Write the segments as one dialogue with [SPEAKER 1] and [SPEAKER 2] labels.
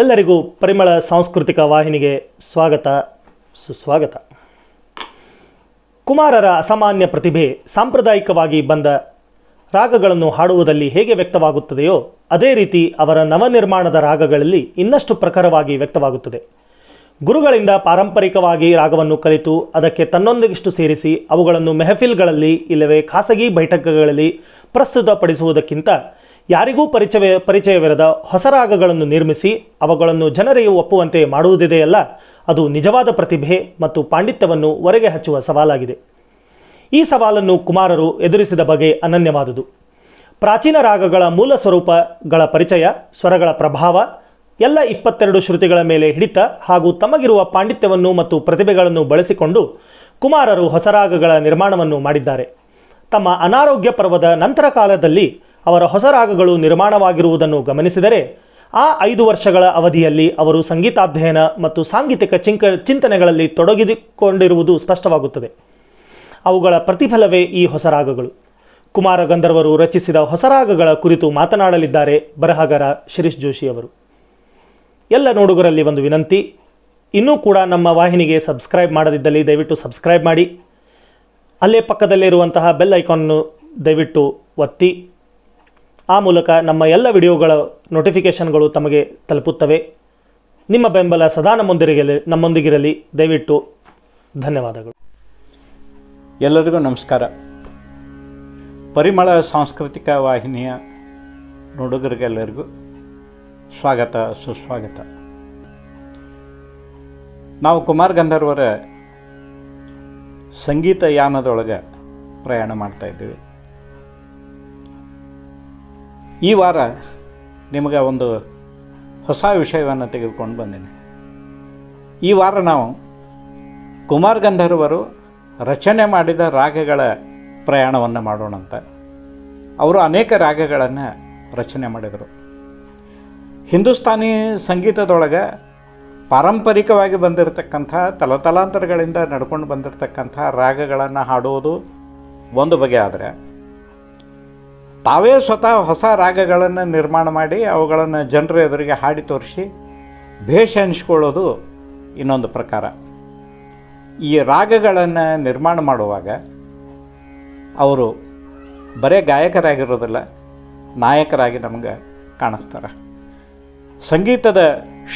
[SPEAKER 1] ಎಲ್ಲರಿಗೂ ಪರಿಮಳ ಸಾಂಸ್ಕೃತಿಕ ವಾಹಿನಿಗೆ ಸ್ವಾಗತ, ಸುಸ್ವಾಗತ. ಕುಮಾರರ ಅಸಾಮಾನ್ಯ ಪ್ರತಿಭೆ ಸಾಂಪ್ರದಾಯಿಕವಾಗಿ ಬಂದ ರಾಗಗಳನ್ನು ಹಾಡುವುದಲ್ಲಿ ಹೇಗೆ ವ್ಯಕ್ತವಾಗುತ್ತದೆಯೋ, ಅದೇ ರೀತಿ ಅವರ ನವನಿರ್ಮಾಣದ ರಾಗಗಳಲ್ಲಿ ಇನ್ನಷ್ಟು ಪ್ರಖರವಾಗಿ ವ್ಯಕ್ತವಾಗುತ್ತದೆ. ಗುರುಗಳಿಂದ ಪಾರಂಪರಿಕವಾಗಿ ರಾಗವನ್ನು ಕಲಿತು ಅದಕ್ಕೆ ತನ್ನೊಂದಿಗಿಷ್ಟು ಸೇರಿಸಿ ಅವುಗಳನ್ನು ಮೆಹಫಿಲ್ಗಳಲ್ಲಿ, ಇಲ್ಲವೇ ಖಾಸಗಿ ಬೈಠಕಗಳಲ್ಲಿ ಪ್ರಸ್ತುತಪಡಿಸುವುದಕ್ಕಿಂತ ಯಾರಿಗೂ ಪರಿಚಯ, ಪರಿಚಯವಿರದ ಹೊಸ ರಾಗಗಳನ್ನು ನಿರ್ಮಿಸಿ ಅವುಗಳನ್ನು ಜನರಿಗೆ ಒಪ್ಪುವಂತೆ ಮಾಡುವುದಿದೆಯಲ್ಲ ಅದು ನಿಜವಾದ ಪ್ರತಿಭೆ ಮತ್ತು ಪಾಂಡಿತ್ಯವನ್ನು ಹೊರಗೆ ಹಚ್ಚುವ ಸವಾಲಾಗಿದೆ. ಈ ಸವಾಲನ್ನು ಕುಮಾರರು ಎದುರಿಸಿದ ಬಗೆ ಅನನ್ಯವಾದುದು. ಪ್ರಾಚೀನ ರಾಗಗಳ ಮೂಲ ಸ್ವರೂಪಗಳ ಪರಿಚಯ, ಸ್ವರಗಳ ಪ್ರಭಾವ, ಎಲ್ಲ ಇಪ್ಪತ್ತೆರಡು ಶ್ರುತಿಗಳ ಮೇಲೆ ಹಿಡಿತ ಹಾಗೂ ತಮಗಿರುವ ಪಾಂಡಿತ್ಯವನ್ನು ಮತ್ತು ಪ್ರತಿಭೆಗಳನ್ನು ಬಳಸಿಕೊಂಡು ಕುಮಾರರು ಹೊಸ ರಾಗಗಳ ನಿರ್ಮಾಣವನ್ನು ಮಾಡಿದ್ದಾರೆ. ತಮ್ಮ ಅನಾರೋಗ್ಯ ಪರ್ವದ ನಂತರ ಕಾಲದಲ್ಲಿ ಅವರ ಹೊಸ ರಾಗಗಳು ನಿರ್ಮಾಣವಾಗಿರುವುದನ್ನು ಗಮನಿಸಿದರೆ, ಆ ಐದು ವರ್ಷಗಳ ಅವಧಿಯಲ್ಲಿ ಅವರು ಸಂಗೀತಾಧ್ಯಯನ ಮತ್ತು ಸಾಂಗೀತಿಕ ಚಿಂಕ, ಚಿಂತನೆಗಳಲ್ಲಿ ತೊಡಗಿಕೊಂಡಿರುವುದು ಸ್ಪಷ್ಟವಾಗುತ್ತದೆ. ಅವುಗಳ ಪ್ರತಿಫಲವೇ ಈ ಹೊಸ ರಾಗಗಳು. ಕುಮಾರ ಗಂಧರ್ವರು ರಚಿಸಿದ ಹೊಸ ರಾಗಗಳ ಕುರಿತು ಮಾತನಾಡಲಿದ್ದಾರೆ ಬರಹಗಾರ ಶಿರೀಶ್ ಜೋಶಿ ಅವರು. ಎಲ್ಲ ನೋಡುಗರಲ್ಲಿ ಒಂದು ವಿನಂತಿ, ಇನ್ನೂ ಕೂಡ ನಮ್ಮ ವಾಹಿನಿಗೆ ಸಬ್ಸ್ಕ್ರೈಬ್ ಮಾಡದಿದ್ದಲ್ಲಿ ದಯವಿಟ್ಟು ಸಬ್ಸ್ಕ್ರೈಬ್ ಮಾಡಿ, ಅಲ್ಲೇ ಪಕ್ಕದಲ್ಲಿರುವಂತಹ ಬೆಲ್ ಐಕಾನ್ನು ದಯವಿಟ್ಟು ಒತ್ತಿ ಆ ಮೂಲಕ ನಮ್ಮ ಎಲ್ಲ ವಿಡಿಯೋಗಳ ನೋಟಿಫಿಕೇಷನ್ಗಳು ತಮಗೆ ತಲುಪುತ್ತವೆ. ನಿಮ್ಮ ಬೆಂಬಲ ಸದಾ ನಮ್ಮೊಂದಿರಲಿ ನಮ್ಮೊಂದಿಗಿರಲಿ. ದಯವಿಟ್ಟು ಧನ್ಯವಾದಗಳು.
[SPEAKER 2] ಎಲ್ಲರಿಗೂ ನಮಸ್ಕಾರ. ಪರಿಮಳ ಸಾಂಸ್ಕೃತಿಕ ವಾಹಿನಿಯ ನೋಡುಗರಿಗೆಲ್ಲರಿಗೂ ಸ್ವಾಗತ, ಸುಸ್ವಾಗತ. ನಾವು ಕುಮಾರ್ ಗಂಧರ್ವರ ಸಂಗೀತ ಯಾನದೊಳಗೆ ಪ್ರಯಾಣ ಮಾಡ್ತಾ ಇದ್ದೀವಿ. ಈ ವಾರ ನಿಮಗೆ ಒಂದು ಹೊಸ ವಿಷಯವನ್ನು ತೆಗೆದುಕೊಂಡು ಬಂದೇನೆ. ಈ ವಾರ ನಾವು ಕುಮಾರ್ ಗಂಧರ್ವರು ರಚನೆ ಮಾಡಿದ ರಾಗಗಳ ಪ್ರಯಾಣವನ್ನು ಮಾಡೋಣಂತ ಅವರು ಅನೇಕ ರಾಗಗಳನ್ನು ರಚನೆ ಮಾಡಿದರು. ಹಿಂದೂಸ್ತಾನಿ ಸಂಗೀತದೊಳಗೆ ಪಾರಂಪರಿಕವಾಗಿ ಬಂದಿರತಕ್ಕಂಥ ತಲತಲಾಂತರಗಳಿಂದ ನಡ್ಕೊಂಡು ಬಂದಿರತಕ್ಕಂಥ ರಾಗಗಳನ್ನು ಹಾಡುವುದು ಒಂದು ಬಗೆ ಆದರೆ ತಾವೇ ಸ್ವತಃ ಹೊಸ ರಾಗಗಳನ್ನು ನಿರ್ಮಾಣ ಮಾಡಿ ಅವುಗಳನ್ನು ಜನರ ಎದುರಿಗೆ ಹಾಡಿ ತೋರಿಸಿ ಭೇಷ ಅನಿಸ್ಕೊಳ್ಳೋದು ಇನ್ನೊಂದು ಪ್ರಕಾರ. ಈ ರಾಗಗಳನ್ನು ನಿರ್ಮಾಣ ಮಾಡುವಾಗ ಅವರು ಬರೇ ಗಾಯಕರಾಗಿರೋದಿಲ್ಲ, ನಾಯಕರಾಗಿ ನಮಗೆ ಕಾಣಿಸ್ತಾರೆ. ಸಂಗೀತದ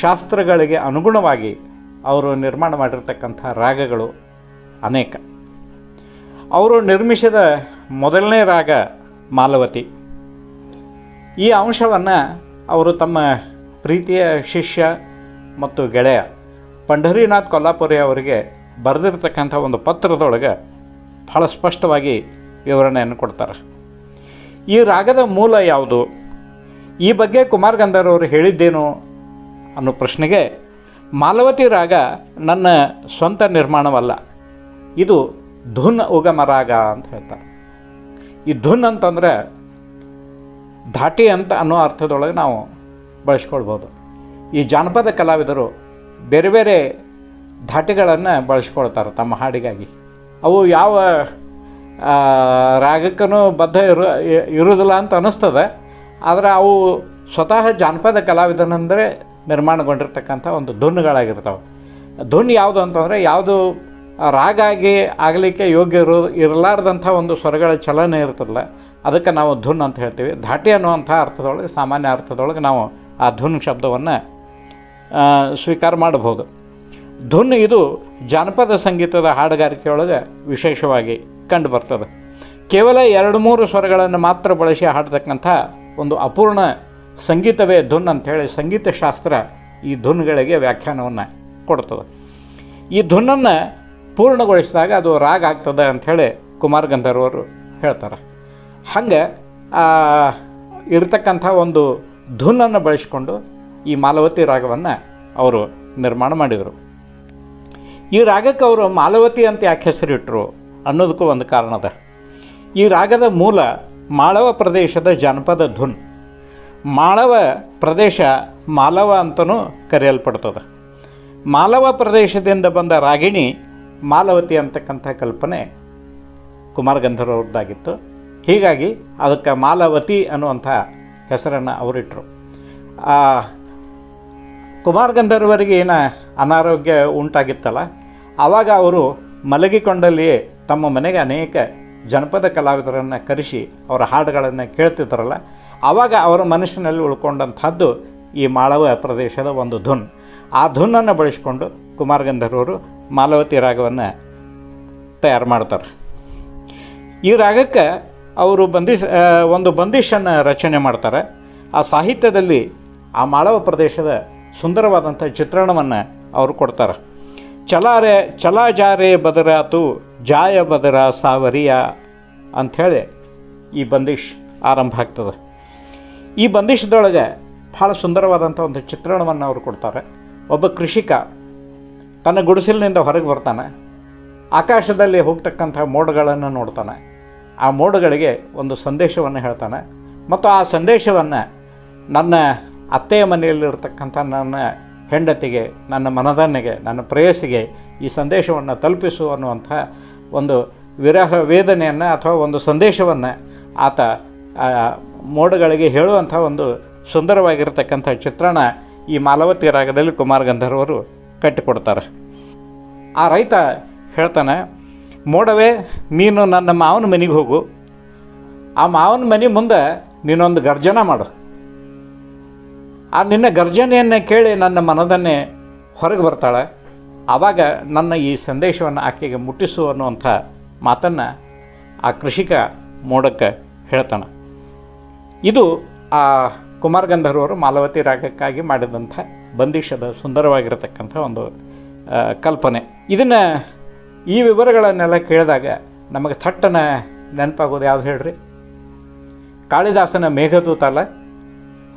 [SPEAKER 2] ಶಾಸ್ತ್ರಗಳಿಗೆ ಅನುಗುಣವಾಗಿ ಅವರು ನಿರ್ಮಾಣ ಮಾಡಿರ್ತಕ್ಕಂಥ ರಾಗಗಳು ಅನೇಕ. ಅವರು ನಿರ್ಮಿಸಿದ ಮೊದಲನೇ ರಾಗ ಮಾಲವತಿ. ಈ ಅಂಶವನ್ನು ಅವರು ತಮ್ಮ ಪ್ರೀತಿಯ ಶಿಷ್ಯ ಮತ್ತು ಗೆಳೆಯ ಪಂಢರಿನಾಥ್ ಕೊಲ್ಲಾಪುರಿ ಅವರಿಗೆ ಬರೆದಿರ್ತಕ್ಕಂಥ ಒಂದು ಪತ್ರದೊಳಗೆ ಬಹಳ ಸ್ಪಷ್ಟವಾಗಿ ವಿವರಣೆಯನ್ನು ಕೊಡ್ತಾರೆ. ಈ ರಾಗದ ಮೂಲ ಯಾವುದು? ಈ ಬಗ್ಗೆ ಕುಮಾರ್ ಗಂಧರ್ವರು ಹೇಳಿದ್ದೇನು ಅನ್ನೋ ಪ್ರಶ್ನೆಗೆ ಮಾಲವತಿ ರಾಗ ನನ್ನ ಸ್ವಂತ ನಿರ್ಮಾಣವಲ್ಲ, ಇದು ಧುನ್ ಉಗಮ ರಾಗ ಅಂತ ಹೇಳ್ತಾರೆ. ಈ ಧುನ್ ಅಂತಂದರೆ ಧಾಟಿ ಅಂತ ಅನ್ನೋ ಅರ್ಥದೊಳಗೆ ನಾವು ಬಳಸ್ಕೊಳ್ಬೋದು. ಈ ಜಾನಪದ ಕಲಾವಿದರು ಬೇರೆ ಬೇರೆ ಧಾಟಿಗಳನ್ನು ಬಳಸ್ಕೊಳ್ತಾರೆ ತಮ್ಮ ಹಾಡಿಗಾಗಿ. ಅವು ಯಾವ ರಾಗಕ್ಕೂ ಬದ್ಧ ಇರು ಇರುವುದಿಲ್ಲ ಅಂತ ಅನ್ನಿಸ್ತದೆ. ಆದರೆ ಅವು ಸ್ವತಃ ಜಾನಪದ ಕಲಾವಿದನಂದರೆ ನಿರ್ಮಾಣಗೊಂಡಿರ್ತಕ್ಕಂಥ ಒಂದು ಧುನ್ಗಳಾಗಿರ್ತವೆ. ಧುನ್ ಯಾವುದು ಅಂತಂದರೆ ಯಾವುದು ರಾಗ ಆಗಿ ಆಗಲಿಕ್ಕೆ ಯೋಗ್ಯ ಇರೋ ಇರಲಾರ್ದಂಥ ಒಂದು ಸ್ವರಗಳ ಚಲನೆ ಇರ್ತದಲ್ಲ, ಅದಕ್ಕೆ ನಾವು ಧುನ್ ಅಂತ ಹೇಳ್ತೀವಿ. ಧಾಟಿ ಅನ್ನುವಂಥ ಅರ್ಥದೊಳಗೆ, ಸಾಮಾನ್ಯ ಅರ್ಥದೊಳಗೆ ನಾವು ಆ ಧುನ್ ಶಬ್ದವನ್ನು ಸ್ವೀಕಾರ ಮಾಡಬಹುದು. ಧುನ್ ಇದು ಜಾನಪದ ಸಂಗೀತದ ಹಾಡುಗಾರಿಕೆಯೊಳಗೆ ವಿಶೇಷವಾಗಿ ಕಂಡು ಬರ್ತದೆ ಕೇವಲ ಎರಡು ಮೂರು ಸ್ವರಗಳನ್ನು ಮಾತ್ರ ಬಳಸಿ ಹಾಡ್ತಕ್ಕಂಥ ಒಂದು ಅಪೂರ್ಣ ಸಂಗೀತವೇ ಧುನ್ ಅಂಥೇಳಿ ಸಂಗೀತ ಶಾಸ್ತ್ರ ಈ ಧುನ್ಗಳಿಗೆ ವ್ಯಾಖ್ಯಾನವನ್ನು ಕೊಡ್ತದೆ. ಈ ಧುನ್ನನ್ನು ಪೂರ್ಣಗೊಳಿಸಿದಾಗ ಅದು ರಾಗ ಆಗ್ತದೆ ಅಂಥೇಳಿ ಕುಮಾರ್ ಗಂಧರ್ವರು ಹೇಳ್ತಾರೆ. ಹಂಗೆ ಇರತಕ್ಕಂಥ ಒಂದು ಧುನನ್ನು ಬಳಸಿಕೊಂಡು ಈ ಮಾಲವತಿ ರಾಗವನ್ನು ಅವರು ನಿರ್ಮಾಣ ಮಾಡಿದರು. ಈ ರಾಗಕ್ಕೆ ಅವರು ಮಾಲವತಿ ಅಂತ ಯಾಕೆ ಹೆಸರಿಟ್ಟರು ಅನ್ನೋದಕ್ಕೂ ಒಂದು ಕಾರಣ ಅದ. ಈ ರಾಗದ ಮೂಲ ಮಾಳವ ಪ್ರದೇಶದ ಜಾನಪದ ಧುನ್. ಮಾಳವ ಪ್ರದೇಶ ಮಾಲವ ಅಂತಲೂ ಕರೆಯಲ್ಪಡ್ತದೆ. ಮಾಲವ ಪ್ರದೇಶದಿಂದ ಬಂದ ರಾಗಿಣಿ ಮಾಲವತಿ ಅಂತಕ್ಕಂಥ ಕಲ್ಪನೆ ಕುಮಾರ ಗಂಧರ್ವ್ರದ್ದಾಗಿತ್ತು ಹೀಗಾಗಿ ಅದಕ್ಕೆ ಮಾಲವತಿ ಅನ್ನುವಂಥ ಹೆಸರನ್ನು ಅವರಿಟ್ಟರು ಕುಮಾರ್ ಗಂಧರ್ವರಿಗೆ ಏನು ಅನಾರೋಗ್ಯ ಉಂಟಾಗಿತ್ತಲ್ಲ, ಆವಾಗ ಅವರು ಮಲಗಿಕೊಂಡಲ್ಲಿಯೇ ತಮ್ಮ ಮನೆಗೆ ಅನೇಕ ಜನಪದ ಕಲಾವಿದರನ್ನು ಕರೆಸಿ ಅವರ ಹಾಡುಗಳನ್ನು ಕೇಳ್ತಿದ್ರಲ್ಲ ಆವಾಗ ಅವರ ಮನಸ್ಸಿನಲ್ಲಿ ಉಳ್ಕೊಂಡಂಥದ್ದು ಈ ಮಾಳವ ಪ್ರದೇಶದ ಒಂದು ಧುನ್. ಆ ಧುನ್ನನ್ನು ಬಳಸಿಕೊಂಡು ಕುಮಾರ್ ಗಂಧರ್ವರು ಮಾಲವತಿ ರಾಗವನ್ನು ತಯಾರು ಮಾಡ್ತಾರೆ. ಈ ರಾಗಕ್ಕೆ ಅವರು ಬಂದಿಶ್ ಒಂದು ಬಂದಿಶನ್ನು ರಚನೆ ಮಾಡ್ತಾರೆ. ಆ ಸಾಹಿತ್ಯದಲ್ಲಿ ಆ ಮಾಳವ ಪ್ರದೇಶದ ಸುಂದರವಾದಂಥ ಚಿತ್ರಣವನ್ನು ಅವರು ಕೊಡ್ತಾರೆ. ಚಲಾರೆ, ಚಲಾಜಾರೆ ಬದರಾತು, ಜಾಯ ಬದರ ಸಾವರಿಯ ಅಂಥೇಳಿ ಈ ಬಂದಿಶ್ ಆರಂಭ ಆಗ್ತದೆ. ಈ ಬಂದಿಶದೊಳಗೆ ಭಾಳ ಸುಂದರವಾದಂಥ ಒಂದು ಚಿತ್ರಣವನ್ನು ಅವರು ಕೊಡ್ತಾರೆ. ಒಬ್ಬ ಕೃಷಿಕ ತನ್ನ ಗುಡಿಸಿಲಿನಿಂದ ಹೊರಗೆ ಬರ್ತಾನೆ. ಆಕಾಶದಲ್ಲಿ ಹೋಗ್ತಕ್ಕಂಥ ಮೋಡಗಳನ್ನು ನೋಡ್ತಾನೆ. ಆ ಮೋಡಗಳಿಗೆ ಒಂದು ಸಂದೇಶವನ್ನು ಹೇಳ್ತಾನೆ. ಮತ್ತು ಆ ಸಂದೇಶವನ್ನು ನನ್ನ ಅತ್ತೆಯ ಮನೆಯಲ್ಲಿರ್ತಕ್ಕಂಥ ನನ್ನ ಹೆಂಡತಿಗೆ, ನನ್ನ ಮನದನ್ನಿಗೆ, ನನ್ನ ಪ್ರೇಯಸಿಗೆ ಈ ಸಂದೇಶವನ್ನು ತಲುಪಿಸು ಅನ್ನುವಂಥ ಒಂದು ವಿರಹ ವೇದನೆಯನ್ನು ಅಥವಾ ಒಂದು ಸಂದೇಶವನ್ನು ಆತ ಮೋಡಗಳಿಗೆ ಹೇಳುವಂಥ ಒಂದು ಸುಂದರವಾಗಿರ್ತಕ್ಕಂಥ ಚಿತ್ರಣ ಈ ಮಾಲವತಿ ರಾಗದಲ್ಲಿ ಕುಮಾರ್ ಗಂಧರ್ವರು ಕಟ್ಟಿಕೊಡ್ತಾರೆ. ಆ ರೈತ ಹೇಳ್ತಾನೆ, ಮೋಡವೇ, ನೀನು ನನ್ನ ಮಾವನ ಮನೆಗೆ ಹೋಗು. ಆ ಮಾವನ ಮನೆ ಮುಂದೆ ನೀನೊಂದು ಗರ್ಜನ ಮಾಡು. ಆ ನಿನ್ನ ಗರ್ಜನೆಯನ್ನು ಕೇಳಿ ನನ್ನ ಮನದನ್ನೇ ಹೊರಗೆ ಬರ್ತಾಳೆ. ಆವಾಗ ನನ್ನ ಈ ಸಂದೇಶವನ್ನು ಆಕೆಗೆ ಮುಟ್ಟಿಸು ಅನ್ನುವಂಥ ಮಾತನ್ನು ಆ ಕೃಷಿಕ ಮೋಡಕ್ಕೆ ಹೇಳ್ತಾನೆ. ಇದು ಆ ಕುಮಾರ್ ಗಂಧರ್ವರು ಮಾಲವತಿ ರಾಗಕ್ಕಾಗಿ ಮಾಡಿದಂಥ ಬಂದಿಷದ ಸುಂದರವಾಗಿರತಕ್ಕಂಥ ಒಂದು ಕಲ್ಪನೆ. ಇದನ್ನು ಈ ವಿವರಗಳನ್ನೆಲ್ಲ ಕೇಳಿದಾಗ ನಮಗೆ ಥಟ್ಟನ ನೆನಪಾಗೋದು ಯಾವುದು ಹೇಳ್ರಿ? ಕಾಳಿದಾಸನ ಮೇಘದೂತ ಅಲ್ಲ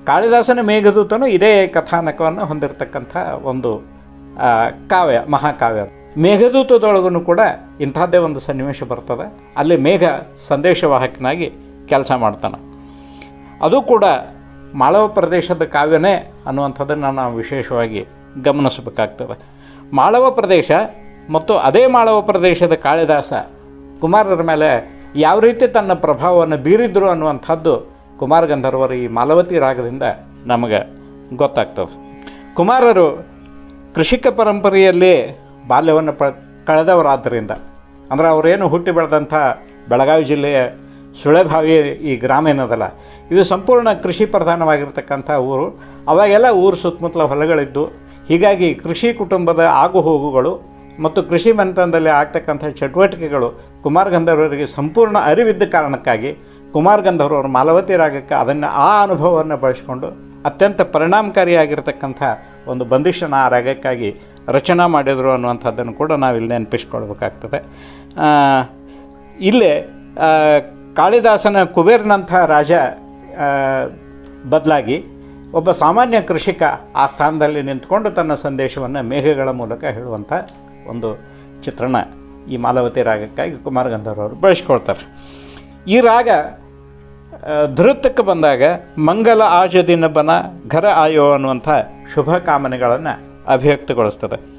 [SPEAKER 2] ಕಾಳಿದಾಸನ ಮೇಘದೂತನು ಇದೇ ಕಥಾನಕವನ್ನು ಹೊಂದಿರತಕ್ಕಂಥ ಒಂದು ಕಾವ್ಯ, ಮಹಾಕಾವ್ಯ. ಮೇಘದೂತದೊಳಗೂ ಕೂಡ ಇಂಥದ್ದೇ ಒಂದು ಸನ್ನಿವೇಶ ಬರ್ತದೆ. ಅಲ್ಲಿ ಮೇಘ ಸಂದೇಶವಾಹಕನಾಗಿ ಕೆಲಸ ಮಾಡ್ತಾನೆ. ಅದು ಕೂಡ ಮಾಳವ ಪ್ರದೇಶದ ಕಾವ್ಯನೇ ಅನ್ನುವಂಥದ್ದನ್ನು ನಾವು ವಿಶೇಷವಾಗಿ ಗಮನಿಸಬೇಕಾಗ್ತದೆ. ಮಾಳವ ಪ್ರದೇಶ ಮತ್ತು ಅದೇ ಮಾಳವ ಪ್ರದೇಶದ ಕಾಳಿದಾಸ ಕುಮಾರರ ಮೇಲೆ ಯಾವ ರೀತಿ ತನ್ನ ಪ್ರಭಾವವನ್ನು ಬೀರಿದ್ರು ಅನ್ನುವಂಥದ್ದು ಕುಮಾರ ಗಂಧರ್ವರು ಈ ಮಾಲವತಿ ರಾಗದಿಂದ ನಮಗೆ ಗೊತ್ತಾಗ್ತದೆ. ಕುಮಾರರು ಕೃಷಿಕ ಪರಂಪರೆಯಲ್ಲಿ ಬಾಲ್ಯವನ್ನು ಪ, ಕಳೆದವರಾದ್ದರಿಂದ, ಅಂದರೆ ಅವರೇನು ಹುಟ್ಟಿ ಬೆಳೆದಂಥ ಬೆಳಗಾವಿ ಜಿಲ್ಲೆಯ ಸುಳೆಭಾವಿ ಈ ಗ್ರಾಮ ಏನದಲ್ಲ ಇದು ಸಂಪೂರ್ಣ ಕೃಷಿ ಪ್ರಧಾನವಾಗಿರ್ತಕ್ಕಂಥ ಊರು. ಅವಾಗೆಲ್ಲ ಊರು ಸುತ್ತಮುತ್ತಲ ಹೊಲಗಳಿದ್ದು, ಹೀಗಾಗಿ ಕೃಷಿ ಕುಟುಂಬದ ಆಗು ಹೋಗುಗಳು ಮತ್ತು ಕೃಷಿ ಮಂಥನದಲ್ಲಿ ಆಗ್ತಕ್ಕಂಥ ಚಟುವಟಿಕೆಗಳು ಕುಮಾರ ಗಂಧರ್ವರಿಗೆ ಸಂಪೂರ್ಣ ಅರಿವಿದ್ದ ಕಾರಣಕ್ಕಾಗಿ ಕುಮಾರ ಗಂಧರ್ವರು ಮಾಲವತಿ ರಾಗಕ್ಕೆ ಅದನ್ನು ಆ ಅನುಭವವನ್ನು ಬಳಸಿಕೊಂಡು ಅತ್ಯಂತ ಪರಿಣಾಮಕಾರಿಯಾಗಿರ್ತಕ್ಕಂಥ ಒಂದು ಬಂದಿಷನ ಆ ರಾಗಕ್ಕಾಗಿ ರಚನಾ ಮಾಡಿದರು ಅನ್ನುವಂಥದ್ದನ್ನು ಕೂಡ ನಾವು ಇಲ್ಲಿ ನೆನಪಿಸ್ಕೊಳ್ಬೇಕಾಗ್ತದೆ. ಇಲ್ಲೇ ಕಾಳಿದಾಸನ ಕುಬೇರ್ನಂಥ ರಾಜ ಬದಲಾಗಿ ಒಬ್ಬ ಸಾಮಾನ್ಯ ಕೃಷಿಕ ಆ ಸ್ಥಾನದಲ್ಲಿ ನಿಂತ್ಕೊಂಡು ತನ್ನ ಸಂದೇಶವನ್ನು ಮೇಘಗಳ ಮೂಲಕ ಹೇಳುವಂಥ ಒಂದು ಚಿತ್ರಣ ಈ ಮಾಲವತಿ ರಾಗಕ್ಕಾಗಿ ಕುಮಾರ ಬಳಸ್ಕೊಳ್ತಾರೆ. ಈ ರಾಗ ಧೃತಕ್ಕೆ ಬಂದಾಗ ಮಂಗಲ ಆಜದಿನ ಬನ ಘರ ಆಯೋ ಅನ್ನುವಂಥ ಶುಭ ಕಾಮನೆಗಳನ್ನು ಅಭಿವ್ಯಕ್ತಗೊಳಿಸ್ತದೆ.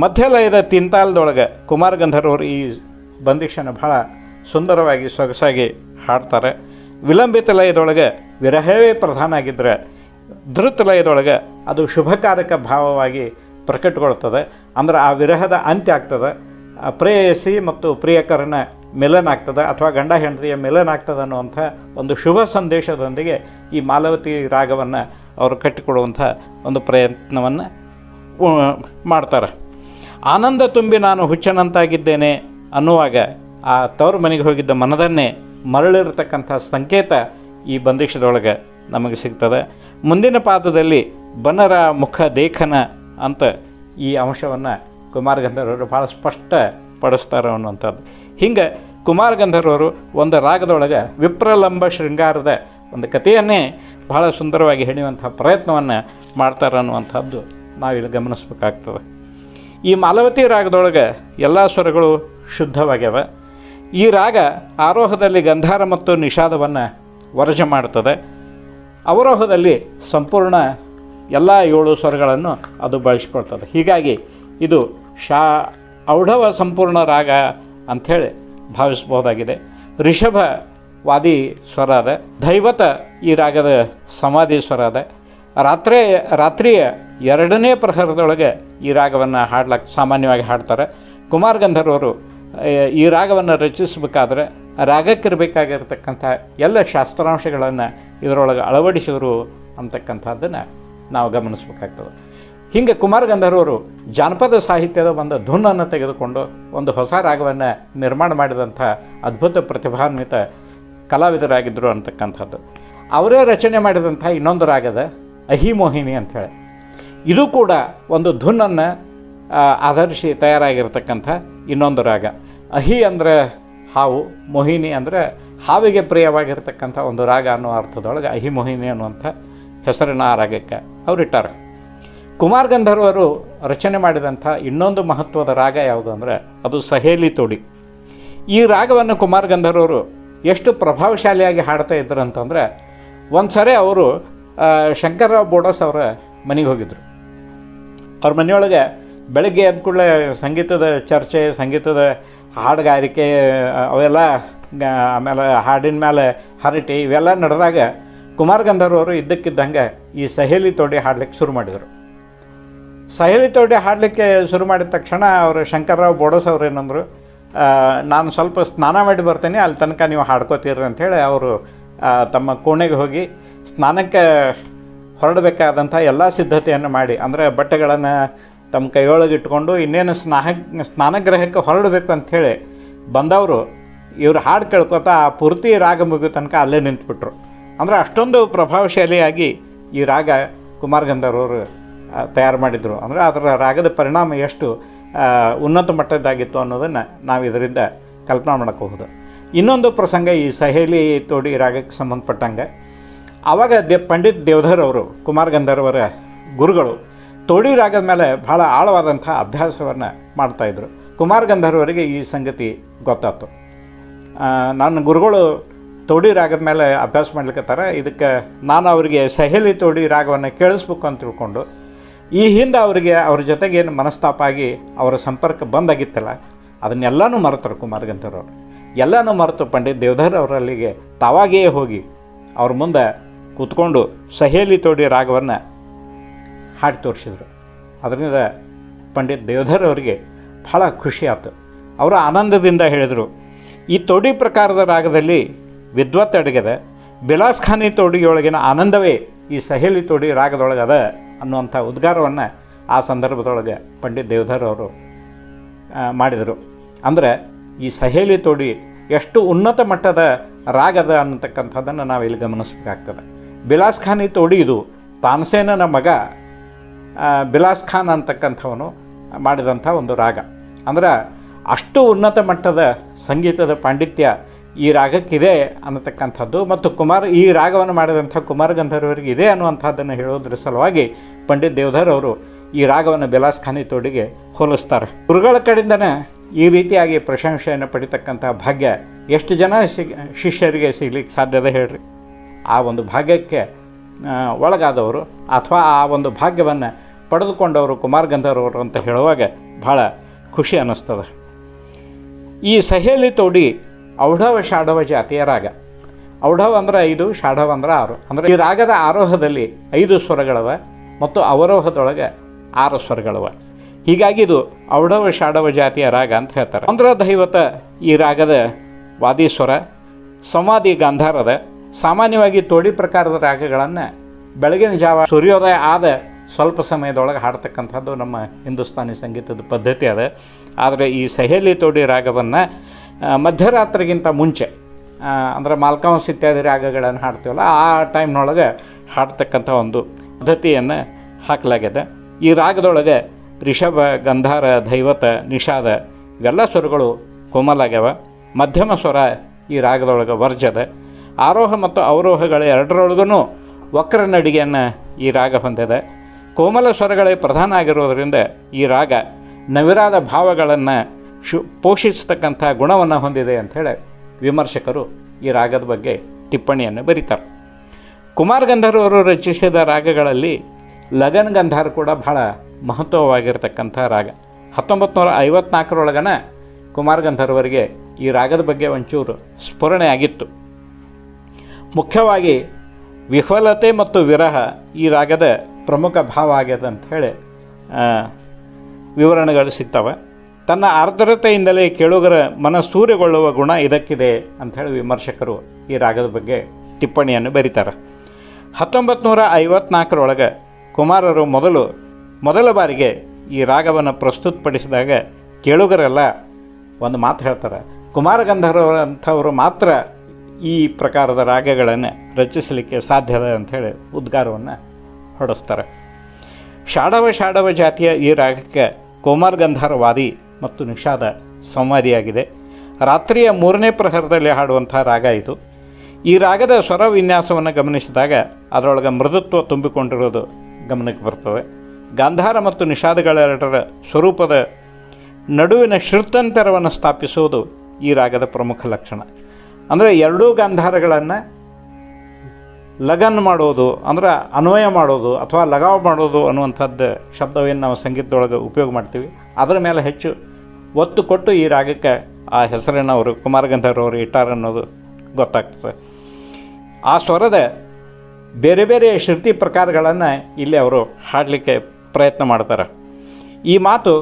[SPEAKER 2] ಮಧ್ಯಲಯದ ತಿಂತಾಲದೊಳಗೆ ಕುಮಾರ ಗಂಧರ್ವರು ಈ ಬಂದಿಷನ ಬಹಳ ಸುಂದರವಾಗಿ ಸೊಗಸಾಗಿ ಹಾಡ್ತಾರೆ. ವಿಲಂಬಿತ ಲಯದೊಳಗೆ ವಿರಹವೇ ಪ್ರಧಾನ ಆಗಿದ್ದರೆ ಧೃತ ಲಯದೊಳಗೆ ಅದು ಶುಭಕಾರಕ ಭಾವವಾಗಿ ಪ್ರಕಟಗೊಳ್ತದೆ. ಅಂದ್ರೆ ಆ ವಿರಹದ ಅಂತ್ಯ ಆಗ್ತದೆ. ಪ್ರೇಯಸಿ ಮತ್ತು ಪ್ರಿಯಕರನ ಮಿಲನ ಆಗ್ತದೆ ಅಥವಾ ಗಂಡ ಹೆಂಡತಿಯ ಮಿಲನ ಆಗ್ತದೆ ಅನ್ನುವಂಥ ಒಂದು ಶುಭ ಸಂದೇಶದೊಂದಿಗೆ ಈ ಮಾಲವತಿ ರಾಗವನ್ನು ಅವರು ಕಟ್ಟಿಕೊಡುವಂಥ ಒಂದು ಪ್ರಯತ್ನವನ್ನು ಮಾಡ್ತಾರೆ. ಆನಂದ ತುಂಬಿ ನಾನು ಹುಚ್ಚನಂತಾಗಿದ್ದೇನೆ ಅನ್ನುವಾಗ ಆ ತವರು ಮನೆಗೆ ಹೋಗಿದ್ದ ಮನದನ್ನೇ ಮರಳಿರತಕ್ಕಂಥ ಸಂಕೇತ ಈ ಬಂದಿಷದೊಳಗೆ ನಮಗೆ ಸಿಗ್ತದೆ. ಮುಂದಿನ ಪಾದದಲ್ಲಿ ಬನರ ಮುಖ ದೇಖನ ಅಂತ ಈ ಅಂಶವನ್ನು ಕುಮಾರ ಭಾಳ ಸ್ಪಷ್ಟ ಪಡಿಸ್ತಾರೆ ಅನ್ನುವಂಥದ್ದು. ಹಿಂಗೆ ಕುಮಾರ ಗಂಧರ್ವರು ಒಂದು ರಾಗದೊಳಗೆ ವಿಪ್ರಲಂಬ ಶೃಂಗಾರದ ಒಂದು ಕಥೆಯನ್ನೇ ಬಹಳ ಸುಂದರವಾಗಿ ಹೇಳುವಂಥ ಪ್ರಯತ್ನವನ್ನು ಮಾಡ್ತಾರೆ ಅನ್ನುವಂಥದ್ದು ನಾವಿಲ್ಲಿ ಗಮನಿಸ್ಬೇಕಾಗ್ತದೆ. ಈ ಮಾಲವತಿ ರಾಗದೊಳಗೆ ಎಲ್ಲ ಸ್ವರಗಳು ಶುದ್ಧವಾಗ್ಯವ. ಈ ರಾಗ ಆರೋಹದಲ್ಲಿ ಗಂಧಾರ ಮತ್ತು ನಿಷಾದವನ್ನು ವರಜ ಮಾಡ್ತದೆ ಅವರೋಹದಲ್ಲಿ ಸಂಪೂರ್ಣ ಎಲ್ಲ ಏಳು ಸ್ವರಗಳನ್ನು ಅದು ಬಳಸ್ಕೊಳ್ತದೆ. ಹೀಗಾಗಿ ಇದು ಶಾ ಔಢವ ಸಂಪೂರ್ಣ ರಾಗ ಅಂಥೇಳಿ ಭಾವಿಸಬಹುದಾಗಿದೆ. ರಿಷಭ ವಾದಿ ಸ್ವರ ಅದ. ದೈವತ ಈ ರಾಗದ ಸಮಾಧಿ ಸ್ವರ ಅದ. ರಾತ್ರಿ ರಾತ್ರಿಯ ಎರಡನೇ ಪ್ರಹರದೊಳಗೆ ಈ ರಾಗವನ್ನು ಹಾಡ್ಲಕ್ಕೆ ಸಾಮಾನ್ಯವಾಗಿ ಹಾಡ್ತಾರೆ. ಕುಮಾರ್ ಗಂಧರ್ವರು ಈ ರಾಗವನ್ನು ರಚಿಸಬೇಕಾದ್ರೆ ರಾಗಕ್ಕಿರಬೇಕಾಗಿರ್ತಕ್ಕಂಥ ಎಲ್ಲ ಶಾಸ್ತ್ರಾಂಶಗಳನ್ನು ಇದರೊಳಗೆ ಅಳವಡಿಸಿದರು ಅಂತಕ್ಕಂಥದ್ದನ್ನು ನಾವು ಗಮನಿಸಬೇಕಾಗ್ತದೆ. ಹೀಗೆ ಕುಮಾರ ಗಂಧರ್ವರು ಜಾನಪದ ಸಾಹಿತ್ಯದ ಒಂದು ಧುನ್ನನ್ನು ತೆಗೆದುಕೊಂಡು ಒಂದು ಹೊಸ ರಾಗವನ್ನು ನಿರ್ಮಾಣ ಮಾಡಿದಂಥ ಅದ್ಭುತ ಪ್ರತಿಭಾನ್ವಿತ ಕಲಾವಿದರಾಗಿದ್ದರು ಅಂತಕ್ಕಂಥದ್ದು. ಅವರೇ ರಚನೆ ಮಾಡಿದಂಥ ಇನ್ನೊಂದು ರಾಗದ ಅಹಿಮೋಹಿನಿ ಅಂಥೇಳಿ. ಇದು ಕೂಡ ಒಂದು ಧುನನ್ನು ಆಧರಿಸಿ ತಯಾರಾಗಿರ್ತಕ್ಕಂಥ ಇನ್ನೊಂದು ರಾಗ. ಅಹಿ ಅಂದರೆ ಹಾವು, ಮೋಹಿನಿ ಅಂದರೆ ಹಾವಿಗೆ ಪ್ರಿಯವಾಗಿರ್ತಕ್ಕಂಥ ಒಂದು ರಾಗ ಅನ್ನೋ ಅರ್ಥದೊಳಗೆ ಅಹಿ ಮೋಹಿನಿ ಅನ್ನುವಂಥ ಹೆಸರಿನ ಆ ರಾಗಕ್ಕೆ ಅವರಿಟ್ಟಾರೆ ಕುಮಾರ್ ಗಂಧರ್ವರು ರಚನೆ ಮಾಡಿದಂಥ ಇನ್ನೊಂದು ಮಹತ್ವದ ರಾಗ ಯಾವುದು ಅಂದರೆ ಅದು ಸಹೇಲಿ ತೋಡಿ. ಈ ರಾಗವನ್ನು ಕುಮಾರ್ ಗಂಧರ್ವರು ಎಷ್ಟು ಪ್ರಭಾವಶಾಲಿಯಾಗಿ ಹಾಡ್ತಾ ಇದ್ದರು ಅಂತಂದರೆ ಒಂದು ಸರಿ ಅವರು ಶಂಕರ್ರಾವ್ ಬೋಡಸ್ ಅವರ ಮನೆಗೆ ಹೋಗಿದ್ರು. ಅವ್ರ ಮನೆಯೊಳಗೆ ಬೆಳಗ್ಗೆ ಎದ್ದ ಕೂಡಲೇ ಸಂಗೀತದ ಚರ್ಚೆ, ಸಂಗೀತದ ಹಾಡುಗಾರಿಕೆ, ಅವೆಲ್ಲ ಆಮೇಲೆ ಹಾಡಿನ ಮೇಲೆ ಹರಟಿ, ಇವೆಲ್ಲ ನಡೆದಾಗ ಕುಮಾರ್ ಗಂಧರ್ವರು ಇದ್ದಕ್ಕಿದ್ದಂಗೆ ಈ ಸಹೇಲಿ ತೋಡಿ ಹಾಡ್ಲಿಕ್ಕೆ ಶುರು ಮಾಡಿದರು. ಸಹೇಲಿ ತೋಡಿ ಹಾಡಲಿಕ್ಕೆ ಶುರು ಮಾಡಿದ ತಕ್ಷಣ ಅವರು ಶಂಕರ್ರಾವ್ ಬೋಡಸ್ ಅವ್ರು ಏನಂದರು ನಾನು ಸ್ವಲ್ಪ ಸ್ನಾನ ಮಾಡಿ ಬರ್ತೇನೆ, ಅಲ್ಲಿ ತನಕ ನೀವು ಹಾಡ್ಕೋತೀರಿ ಅಂಥೇಳಿ ಅವರು ತಮ್ಮ ಕೋಣೆಗೆ ಹೋಗಿ ಸ್ನಾನಕ್ಕೆ ಹೊರಡಬೇಕಾದಂಥ ಎಲ್ಲ ಸಿದ್ಧತೆಯನ್ನು ಮಾಡಿ, ಅಂದರೆ ಬಟ್ಟೆಗಳನ್ನು ತಮ್ಮ ಕೈಯೊಳಗೆ ಇಟ್ಕೊಂಡು ಇನ್ನೇನು ಸ್ನಾಹ ಸ್ನಾನಗ್ರಹಕ್ಕೆ ಹೊರಡಬೇಕು ಅಂಥೇಳಿ ಬಂದವರು, ಇವರು ಹಾಡು ಕೇಳ್ಕೊತಾ ಪೂರ್ತಿ ರಾಗ ಮುಗಿಯೋ ತನಕ ಅಲ್ಲೇ ನಿಂತುಬಿಟ್ರು. ಅಂದರೆ ಅಷ್ಟೊಂದು ಪ್ರಭಾವಶಾಲಿಯಾಗಿ ಈ ರಾಗ ಕುಮಾರ್ ಗಂಧರ್ವರು ತಯಾರು ಮಾಡಿದರು. ಅಂದರೆ ಅದರ ರಾಗದ ಪರಿಣಾಮ ಎಷ್ಟು ಉನ್ನತ ಮಟ್ಟದ್ದಾಗಿತ್ತು ಅನ್ನೋದನ್ನು ನಾವು ಇದರಿಂದ ಕಲ್ಪನಾ ಮಾಡಬಹುದು. ಇನ್ನೊಂದು ಪ್ರಸಂಗ ಈ ಸಹೇಲಿ ತೋಡಿ ರಾಗಕ್ಕೆ ಸಂಬಂಧಪಟ್ಟಂಗೆ. ಆವಾಗ ದೇ, ಪಂಡಿತ್ ದೇವಧರ್ ಅವರು ಕುಮಾರ್ ಗಂಧರ್ವರ ಗುರುಗಳು ತೋಡಿ ರಾಗದ ಮೇಲೆ ಭಾಳ ಆಳವಾದಂಥ ಅಭ್ಯಾಸವನ್ನು ಮಾಡ್ತಾಯಿದ್ರು ಕುಮಾರ್ ಗಂಧರ್ವರಿಗೆ ಈ ಸಂಗತಿ ಗೊತ್ತಾಯ್ತು. ನನ್ನ ಗುರುಗಳು ತೋಡಿ ರಾಗದ ಮೇಲೆ ಅಭ್ಯಾಸ ಮಾಡ್ಲಿಕ್ಕತ್ತಾರ ಇದಕ್ಕೆ ನಾನು ಅವರಿಗೆ ಸಹೇಲಿ ತೋಡಿ ರಾಗವನ್ನು ಕೇಳಿಸ್ಬೇಕು ಅಂತ ತಿಳ್ಕೊಂಡು, ಈ ಹಿಂದೆ ಅವರಿಗೆ ಅವ್ರ ಜೊತೆಗೆ ಏನು ಮನಸ್ತಾಪ ಆಗಿ ಅವರ ಸಂಪರ್ಕ ಬಂದಾಗಿತ್ತಲ್ಲ, ಅದನ್ನೆಲ್ಲನೂ ಮರೆತರು ಕುಮಾರ್ ಗಂಧರ್ವರು ಎಲ್ಲನೂ ಮರೆತು ಪಂಡಿತ್ ದೇವಧರ್ ಅವರಲ್ಲಿಗೆ ತಾವಾಗಿಯೇ ಹೋಗಿ ಅವ್ರ ಮುಂದೆ ಕೂತ್ಕೊಂಡು ಸಹೇಲಿ ತೋಡಿ ರಾಗವನ್ನು ಹಾಡಿ ತೋರಿಸಿದ್ರು. ಅದರಿಂದ ಪಂಡಿತ್ ದೇವಧರ್ ಅವರಿಗೆ ಭಾಳ ಖುಷಿ ಆಯಿತು ಅವರು ಆನಂದದಿಂದ ಹೇಳಿದರು, ಈ ತೋಡಿ ಪ್ರಕಾರದ ರಾಗದಲ್ಲಿ ವಿದ್ವತ್ ಅಡಗಿದೆ ಬಿಲಾಸ್ ಖಾನಿ ತೋಡಿಯೊಳಗಿನ ಆನಂದವೇ ಈ ಸಹೇಲಿ ತೋಡಿ ರಾಗದೊಳಗದ ಅನ್ನುವಂಥ ಉದ್ಗಾರವನ್ನು ಆ ಸಂದರ್ಭದೊಳಗೆ ಪಂಡಿತ್ ದೇವಧರ್ ಅವರು ಮಾಡಿದರು. ಅಂದರೆ ಈ ಸಹೇಲಿ ತೋಡಿ ಎಷ್ಟು ಉನ್ನತ ಮಟ್ಟದ ರಾಗದ ಅನ್ನತಕ್ಕಂಥದ್ದನ್ನು ಇಲ್ಲಿ ಗಮನಿಸಬೇಕಾಗ್ತದೆ. ಬಿಲಾಸ್ ಖಾನಿ ತೋಡಿ ಇದು ತಾನ್ಸೇನನ ಮಗ ಬಿಲಾಸ್ ಖಾನ್ ಅಂತಕ್ಕಂಥವನು ಮಾಡಿದಂಥ ಒಂದು ರಾಗ. ಅಂದ್ರೆ ಅಷ್ಟು ಉನ್ನತ ಮಟ್ಟದ ಸಂಗೀತದ ಪಾಂಡಿತ್ಯ ಈ ರಾಗಕ್ಕಿದೆ ಅನ್ನತಕ್ಕಂಥದ್ದು ಮತ್ತು ಕುಮಾರ್ ಈ ರಾಗವನ್ನು ಮಾಡಿದಂಥ ಕುಮಾರ ಗಂಧರ್ವರಿಗೆ ಇದೆ ಅನ್ನುವಂಥದ್ದನ್ನು ಹೇಳೋದ್ರ ಸಲುವಾಗಿ ಪಂಡಿತ್ ದೇವಧರ್ ಅವರು ಈ ರಾಗವನ್ನು ಬಿಲಾಸ್ ಖಾನಿ ತೋಡಿಗೆ ಹೋಲಿಸ್ತಾರೆ. ಗುರುಗಳ ಕಡೆಯಿಂದನೇ ಈ ರೀತಿಯಾಗಿ ಪ್ರಶಂಸೆಯನ್ನು ಪಡಿತಕ್ಕಂಥ ಭಾಗ್ಯ ಎಷ್ಟು ಜನ ಶಿಷ್ಯರಿಗೆ ಸಿಗ್ಲಿಕ್ಕೆ ಸಾಧ್ಯದ ಹೇಳ್ರಿ. ಆ ಒಂದು ಭಾಗ್ಯಕ್ಕೆ ಒಳಗಾದವರು ಅಥವಾ ಆ ಒಂದು ಭಾಗ್ಯವನ್ನು ಪಡೆದುಕೊಂಡವರು ಕುಮಾರ್ ಗಂಧರ್ವರು ಅಂತ ಹೇಳುವಾಗ ಭಾಳ ಖುಷಿ ಅನ್ನಿಸ್ತದೆ. ಈ ಸಹೇಲಿ ತೋಡಿ ಔಢವ ಶಾಢವ ಜಾತಿಯ ರಾಗ. ಔಢವ ಅಂದ್ರೆ ಐದು ಶಾಢವ ಅಂದ್ರೆ ಆರು. ಅಂದರೆ ಈ ರಾಗದ ಆರೋಹದಲ್ಲಿ ಐದು ಸ್ವರಗಳವ ಮತ್ತು ಅವರೋಹದೊಳಗೆ ಆರು ಸ್ವರಗಳವ. ಹೀಗಾಗಿ ಇದು ಔಢವ ಶಾಢವ ಜಾತಿಯ ರಾಗ ಅಂತ ಹೇಳ್ತಾರೆ. ಅಂದ್ರ ದೈವತ ಈ ರಾಗದ ವಾದಿ ಸ್ವರ, ಸಂವಾದಿ ಗಾಂಧಾರದ ಸಾಮಾನ್ಯವಾಗಿ ತೋಡಿ ಪ್ರಕಾರದ ರಾಗಗಳನ್ನು ಬೆಳಗಿನ ಜಾವ ಸೂರ್ಯೋದಯ ಆದ ಸ್ವಲ್ಪ ಸಮಯದೊಳಗೆ ಹಾಡ್ತಕ್ಕಂಥದ್ದು ನಮ್ಮ ಹಿಂದೂಸ್ತಾನಿ ಸಂಗೀತದ ಪದ್ಧತಿ ಅದ. ಆದರೆ ಈ ಸಹೇಲಿ ತೋಡಿ ರಾಗವನ್ನು ಮಧ್ಯರಾತ್ರಿಗಿಂತ ಮುಂಚೆ ಅಂದರೆ ಮಾಲ್ಕಾಂಸ್ ಇತ್ಯಾದಿ ರಾಗಗಳನ್ನು ಹಾಡ್ತೀವಲ್ಲ, ಆ ಟೈಮ್ನೊಳಗೆ ಹಾಡ್ತಕ್ಕಂಥ ಒಂದು ಪದ್ಧತಿಯನ್ನು ಹಾಕಲಾಗಿದೆ. ಈ ರಾಗದೊಳಗೆ ರಿಷಭ, ಗಂಧಾರ, ದೈವತ, ನಿಷಾದ ಇವೆಲ್ಲ ಸ್ವರಗಳು ಕೋಮಲಾಗ್ಯವ. ಮಧ್ಯಮ ಸ್ವರ ಈ ರಾಗದೊಳಗೆ ವರ್ಜದ. ಆರೋಹ ಮತ್ತು ಅವರೋಹಗಳ ಎರಡರೊಳಗೂ ವಕ್ರ ನಡಿಗೆಯನ್ನು ಈ ರಾಗ ಹೊಂದಿದೆ. ಕೋಮಲ ಸ್ವರಗಳೇ ಪ್ರಧಾನ ಆಗಿರೋದರಿಂದ ಈ ರಾಗ ನವಿರಾದ ಭಾವಗಳನ್ನು ಶು ಪೋಷಿಸ್ತಕ್ಕಂಥ ಗುಣವನ್ನು ಹೊಂದಿದೆ ಅಂಥೇಳಿ ವಿಮರ್ಶಕರು ಈ ರಾಗದ ಬಗ್ಗೆ ಟಿಪ್ಪಣಿಯನ್ನು ಬರೀತಾರೆ. ಕುಮಾರ್ ಗಂಧರ್ವರು ರಚಿಸಿದ ರಾಗಗಳಲ್ಲಿ ಲಗನ್ ಗಂಧರ್ ಕೂಡ ಬಹಳ ಮಹತ್ವವಾಗಿರ್ತಕ್ಕಂಥ ರಾಗ. ಹತ್ತೊಂಬತ್ತು ನೂರ ಐವತ್ನಾಲ್ಕರೊಳಗನ ಕುಮಾರ್ ಗಂಧರ್ವರಿಗೆ ಈ ರಾಗದ ಬಗ್ಗೆ ಒಂಚೂರು ಸ್ಫುರಣೆ ಆಗಿತ್ತು ಮುಖ್ಯವಾಗಿ ವಿಫಲತೆ ಮತ್ತು ವಿರಹ ಈ ರಾಗದ ಪ್ರಮುಖ ಭಾವ ಆಗ್ಯದ ಅಂತ ಹೇಳಿ ವಿವರಣೆಗಳು ಸಿಗ್ತವೆ. ತನ್ನ ಆರ್ದ್ರತೆಯಿಂದಲೇ ಕೇಳುಗರ ಮನಸೂರೆಗೊಳ್ಳುವ ಗುಣ ಇದಕ್ಕಿದೆ ಅಂಥೇಳಿ ವಿಮರ್ಶಕರು ಈ ರಾಗದ ಬಗ್ಗೆ ಟಿಪ್ಪಣಿಯನ್ನು ಬರೀತಾರೆ. ಹತ್ತೊಂಬತ್ತು ನೂರ ಐವತ್ನಾಲ್ಕರೊಳಗೆ ಕುಮಾರರು ಮೊದಲು, ಮೊದಲ ಬಾರಿಗೆ ಈ ರಾಗವನ್ನು ಪ್ರಸ್ತುತಪಡಿಸಿದಾಗ ಕೇಳುಗರೆಲ್ಲ ಒಂದು ಮಾತು ಹೇಳ್ತಾರೆ. ಕುಮಾರ ಗಂಧರ್ವ ಅಂಥವರು ಮಾತ್ರ ಈ ಪ್ರಕಾರದ ರಾಗಗಳನ್ನು ರಚಿಸಲಿಕ್ಕೆ ಸಾಧ್ಯದ ಅಂಥೇಳಿ ಉದ್ಗಾರವನ್ನು ಹೊಡೆಸ್ತಾರೆ ಶಾಡವ ಶಾಡವ ಜಾತಿಯ ಈ ರಾಗಕ್ಕೆ ಕುಮಾರ್ ಗಂಧಾರವಾದಿ ವಾದಿ ಮತ್ತು ನಿಷಾದ ಸಂವಾದಿಯಾಗಿದೆ. ರಾತ್ರಿಯ ಮೂರನೇ ಪ್ರಹರದಲ್ಲಿ ಹಾಡುವಂಥ ರಾಗ ಇದು. ಈ ರಾಗದ ಸ್ವರ ವಿನ್ಯಾಸವನ್ನು ಗಮನಿಸಿದಾಗ ಅದರೊಳಗೆ ಮೃದುತ್ವ ತುಂಬಿಕೊಂಡಿರೋದು ಗಮನಕ್ಕೆ ಬರ್ತದೆ ಗಾಂಧಾರ ಮತ್ತು ನಿಷಾದಗಳೆರಡರ ಸ್ವರೂಪದ ನಡುವಿನ ಶ್ರುತಂತರವನ್ನು ಸ್ಥಾಪಿಸುವುದು ಈ ರಾಗದ ಪ್ರಮುಖ ಲಕ್ಷಣ. ಅಂದರೆ ಎರಡೂ ಗಂಧಾರಗಳನ್ನು ಲಗನ್ ಮಾಡೋದು, ಅಂದ್ರೆ ಅನ್ವಯ ಮಾಡೋದು ಅಥವಾ ಲಗಾವ್ ಮಾಡೋದು ಅನ್ನುವಂಥದ್ದು ಶಬ್ದವೇನು ನಾವು ಸಂಗೀತದೊಳಗೆ ಉಪಯೋಗ ಮಾಡ್ತೀವಿ. ಅದರ ಮೇಲೆ ಹೆಚ್ಚು ಒತ್ತು ಕೊಟ್ಟು ಈ ರಾಗಕ್ಕೆ ಆ ಹೆಸರನ್ನು ಅವರು ಕುಮಾರ ಗಂಧರ್ವರು ಇಟ್ಟಾರೆ ಅನ್ನೋದು ಗೊತ್ತಾಗ್ತದೆ. ಆ ಸ್ವರದ ಬೇರೆ ಬೇರೆ ಶ್ರುತಿ ಪ್ರಕಾರಗಳನ್ನು ಇಲ್ಲಿ ಅವರು ಹಾಡಲಿಕ್ಕೆ ಪ್ರಯತ್ನ ಮಾಡ್ತಾರೆ. ಈ ಮಾತು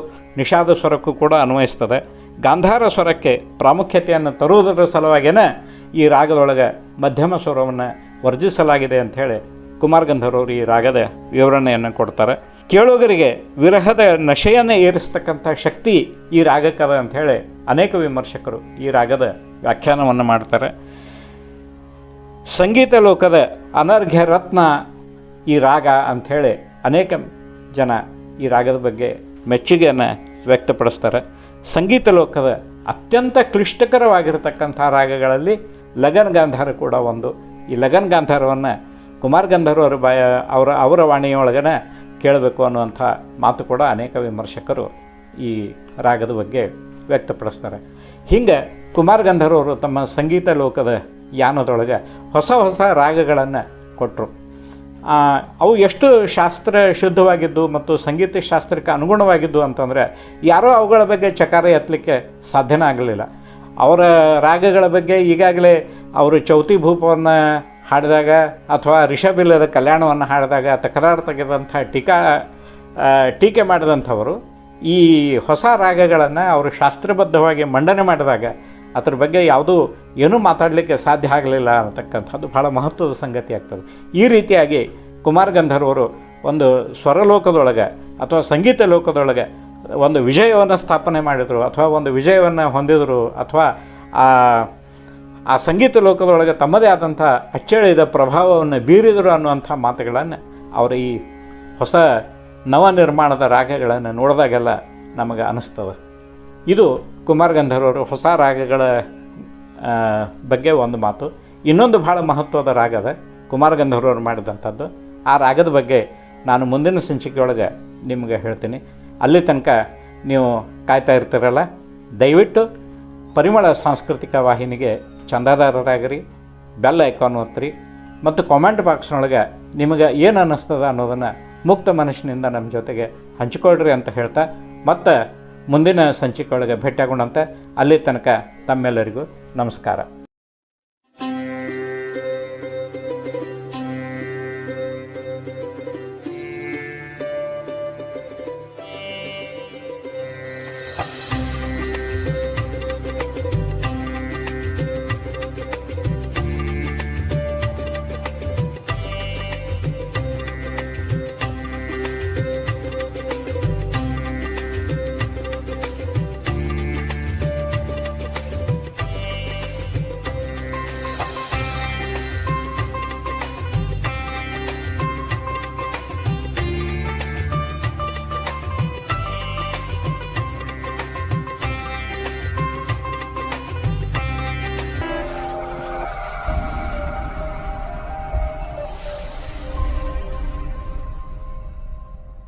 [SPEAKER 2] ನಿಷಾದ ಸ್ವರಕ್ಕೂ ಕೂಡ ಅನ್ವಯಿಸ್ತದೆ. ಗಾಂಧಾರ ಸ್ವರಕ್ಕೆ ಪ್ರಾಮುಖ್ಯತೆಯನ್ನು ತರುವುದರ ಸಲುವಾಗಿಯೇ ಈ ರಾಗದೊಳಗೆ ಮಧ್ಯಮ ಸ್ವರವನ್ನು ವರ್ಜಿಸಲಾಗಿದೆ ಅಂಥೇಳಿ ಕುಮಾರ್ ಗಂಧರ್ವರು ಈ ರಾಗದ ವಿವರಣೆಯನ್ನು ಕೊಡ್ತಾರೆ. ಕೇಳುಗರಿಗೆ ವಿರಹದ ನಶೆಯನ್ನು ಏರಿಸ್ತಕ್ಕಂಥ ಶಕ್ತಿ ಈ ರಾಗಕ್ಕದ ಅಂಥೇಳಿ ಅನೇಕ ವಿಮರ್ಶಕರು ಈ ರಾಗದ ವ್ಯಾಖ್ಯಾನವನ್ನು ಮಾಡ್ತಾರೆ. ಸಂಗೀತ ಲೋಕದ ಅನರ್ಘ್ಯ ರತ್ನ ಈ ರಾಗ ಅಂಥೇಳಿ ಅನೇಕ ಜನ ಈ ರಾಗದ ಬಗ್ಗೆ ಮೆಚ್ಚುಗೆಯನ್ನು ವ್ಯಕ್ತಪಡಿಸ್ತಾರೆ. ಸಂಗೀತ ಲೋಕದ ಅತ್ಯಂತ ಕ್ಲಿಷ್ಟಕರವಾಗಿರತಕ್ಕಂಥ ರಾಗಗಳಲ್ಲಿ ಲಗನ್ ಗಾಂಧಾರ ಕೂಡ ಒಂದು. ಈ ಲಗನ್ ಗಾಂಧಾರವನ್ನು ಕುಮಾರ್ ಗಂಧರ್ವರ ಬಾಯ, ಅವರ ಅವರ ವಾಣಿಯೊಳಗನೆ ಕೇಳಬೇಕು ಅನ್ನುವಂಥ ಮಾತು ಕೂಡ ಅನೇಕ ವಿಮರ್ಶಕರು ಈ ರಾಗದ ಬಗ್ಗೆ ವ್ಯಕ್ತಪಡಿಸ್ತಾರೆ. ಹಿಂಗೆ ಕುಮಾರ್ ಗಂಧರ್ವರು ತಮ್ಮ ಸಂಗೀತ ಲೋಕದ ಯಾನದೊಳಗೆ ಹೊಸ ಹೊಸ ರಾಗಗಳನ್ನು ಕೊಟ್ಟರು ಅವು ಎಷ್ಟು ಶಾಸ್ತ್ರ ಶುದ್ಧವಾಗಿದ್ದು ಮತ್ತು ಸಂಗೀತ ಶಾಸ್ತ್ರಕ್ಕೆ ಅನುಗುಣವಾಗಿದ್ದು ಅಂತಂದರೆ ಯಾರೋ ಅವುಗಳ ಬಗ್ಗೆ ಚಕಾರ ಎತ್ತಲಿಕ್ಕೆ ಸಾಧ್ಯನೇ ಆಗಲಿಲ್ಲ. ಅವರ ರಾಗಗಳ ಬಗ್ಗೆ ಈಗಾಗಲೇ ಅವರು ಚೌತಿ ಭೂಪವನ್ನು ಹಾಡಿದಾಗ ಅಥವಾ ರಿಷಭಿಲ್ಲದ ಕಲ್ಯಾಣವನ್ನು ಹಾಡಿದಾಗ ತಕರಾರು ತೆಗೆದಂಥ ಟೀಕಾ ಟೀಕೆ ಮಾಡಿದಂಥವರು ಈ ಹೊಸ ರಾಗಗಳನ್ನು ಅವರು ಶಾಸ್ತ್ರಬದ್ಧವಾಗಿ ಮಂಡನೆ ಮಾಡಿದಾಗ ಅದ್ರ ಬಗ್ಗೆ ಯಾವುದೂ ಏನೂ ಮಾತಾಡಲಿಕ್ಕೆ ಸಾಧ್ಯ ಆಗಲಿಲ್ಲ ಅಂತಕ್ಕಂಥದ್ದು ಭಾಳ ಮಹತ್ವದ ಸಂಗತಿ ಆಗ್ತದೆ. ಈ ರೀತಿಯಾಗಿ ಕುಮಾರ್ ಗಂಧರ್ವರು ಒಂದು ಸ್ವರಲೋಕದೊಳಗೆ ಅಥವಾ ಸಂಗೀತ ಲೋಕದೊಳಗೆ ಒಂದು ವಿಜಯವನ್ನು ಸ್ಥಾಪನೆ ಮಾಡಿದರು ಅಥವಾ ಒಂದು ವಿಜಯವನ್ನು ಹೊಂದಿದರು ಅಥವಾ ಆ ಆ ಸಂಗೀತ ಲೋಕದೊಳಗೆ ತಮ್ಮದೇ ಆದಂಥ ಅಚ್ಚಳಿದ ಪ್ರಭಾವವನ್ನು ಬೀರಿದರು ಅನ್ನುವಂಥ ಮಾತುಗಳನ್ನು ಅವರ ಈ ಹೊಸ ನವನಿರ್ಮಾಣದ ರಾಗಗಳನ್ನು ನೋಡಿದಾಗೆಲ್ಲ ನಮಗೆ ಅನಿಸ್ತದೆ ಇದು ಕುಮಾರ್ ಗಂಧರ್ವರು ಹೊಸ ರಾಗಗಳ ಬಗ್ಗೆ ಒಂದು ಮಾತು. ಇನ್ನೊಂದು ಭಾಳ ಮಹತ್ವದ ರಾಗದ ಕುಮಾರ ಗಂಧರ್ವರು ಮಾಡಿದಂಥದ್ದು. ಆ ರಾಗದ ಬಗ್ಗೆ ನಾನು ಮುಂದಿನ ಸಂಚಿಕೆಯೊಳಗೆ ನಿಮಗೆ ಹೇಳ್ತೀನಿ. ಅಲ್ಲಿ ತನಕ ನೀವು ಕಾಯ್ತಾ ಇರ್ತೀರಲ್ಲ? ದಯವಿಟ್ಟು ಪರಿಮಳ ಸಾಂಸ್ಕೃತಿಕ ವಾಹಿನಿಗೆ ಚಂದಾದಾರರಾಗಿರಿ, ಬೆಲ್ ಐಕಾನ್ ಒತ್ತಿರಿ, ಮತ್ತು ಕಾಮೆಂಟ್ ಬಾಕ್ಸ್ನೊಳಗೆ ನಿಮಗೆ ಏನು ಅನ್ನಿಸ್ತದ ಅನ್ನೋದನ್ನು ಮುಕ್ತ ಮನಸ್ಸಿನಿಂದ ನಮ್ಮ ಜೊತೆಗೆ ಹಂಚಿಕೊಳ್ಳ್ರಿ ಅಂತ ಹೇಳ್ತಾ, ಮತ್ತು ಮುಂದಿನ ಸಂಚಿಕೆಯೊಳಗೆ ಭೇಟಿಯಾಗೋಣಂತೆ. ಅಲ್ಲಿ ತನಕ ತಮ್ಮೆಲ್ಲರಿಗೂ ನಮಸ್ಕಾರ.